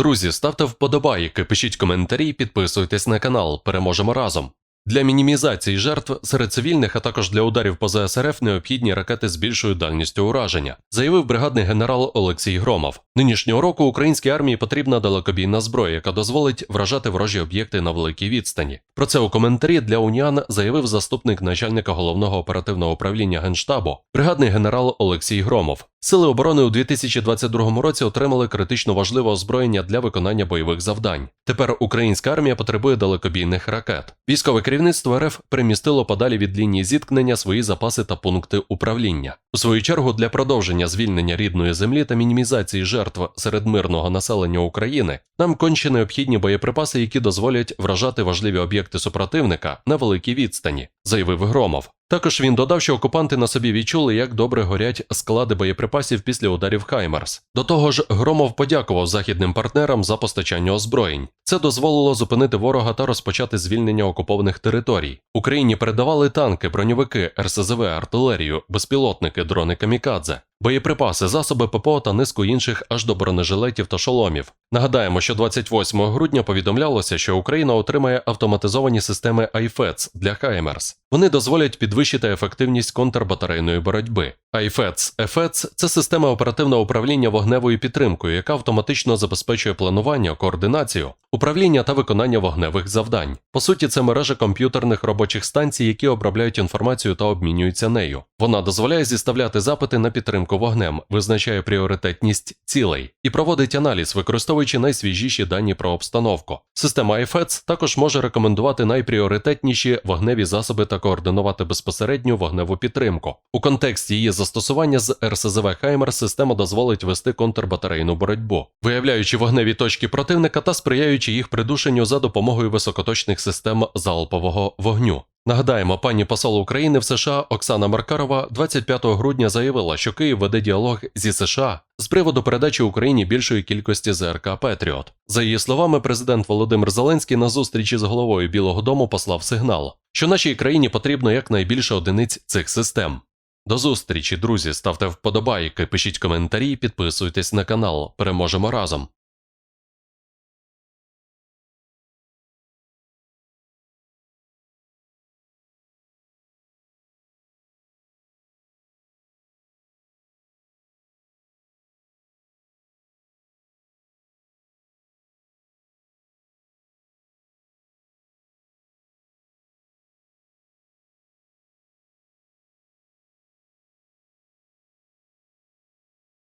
Друзі, ставте вподобайки, пишіть коментарі, підписуйтесь на канал. Переможемо разом. Для мінімізації жертв серед цивільних, а також для ударів по ЗСРФ необхідні ракети з більшою дальністю ураження, заявив бригадний генерал Олексій Громов. Нинішнього року українській армії потрібна далекобійна зброя, яка дозволить вражати ворожі об'єкти на великій відстані. Про це у коментарі для Уніан заявив заступник начальника головного оперативного управління генштабу, бригадний генерал Олексій Громов. Сили оборони у 2022 році отримали критично важливе озброєння для виконання бойових завдань. Тепер українська армія потребує далекобійних ракет. Військове керівництво РФ примістило подалі від лінії зіткнення свої запаси та пункти управління. У свою чергу для продовження звільнення рідної землі та мінімізації жертв серед мирного населення України нам конче необхідні боєприпаси, які дозволять вражати важливі об'єкти супротивника на великій відстані, заявив Громов. Також він додав, що окупанти на собі відчули, як добре горять склади боєприпасів після ударів Хаймарс. До того ж, Громов подякував західним партнерам за постачання озброєнь. Це дозволило зупинити ворога та розпочати звільнення окупованих територій. Україні передавали танки, броньовики, РСЗВ, артилерію, безпілотники, дрони камікадзе. Боєприпаси, засоби ППО та низку інших аж до бронежилетів та шоломів. Нагадаємо, що 28 грудня повідомлялося, що Україна отримає автоматизовані системи IFETS для Хаймерс. Вони дозволять підвищити ефективність контрбатарейної боротьби. IFETS EFETS – це система оперативного управління вогневою підтримкою, яка автоматично забезпечує планування, координацію, управління та виконання вогневих завдань. По суті, це мережа комп'ютерних робочих станцій, які обробляють інформацію та обмінюються нею. Вона дозволяє зіставляти запити на підтримку вогнем, визначає пріоритетність цілей і проводить аналіз, використовуючи найсвіжіші дані про обстановку. Система IFETS також може рекомендувати найпріоритетніші вогневі засоби та координувати безпосередню вогневу підтримку. У контексті її застосування з РСЗВ Хаймер система дозволить вести контрбатарейну боротьбу, виявляючи вогневі точки противника та сприяючи їх придушенню за допомогою високоточних систем залпового вогню. Нагадаємо, пані посол України в США Оксана Маркарова 25 грудня заявила, що Київ веде діалог зі США з приводу передачі Україні більшої кількості ЗРК Петріот. За її словами, президент Володимир Зеленський на зустрічі з головою Білого Дому послав сигнал, що нашій країні потрібно якнайбільше одиниць цих систем. До зустрічі, друзі. Ставте вподобайки, пишіть коментарі, підписуйтесь на канал. Переможемо разом.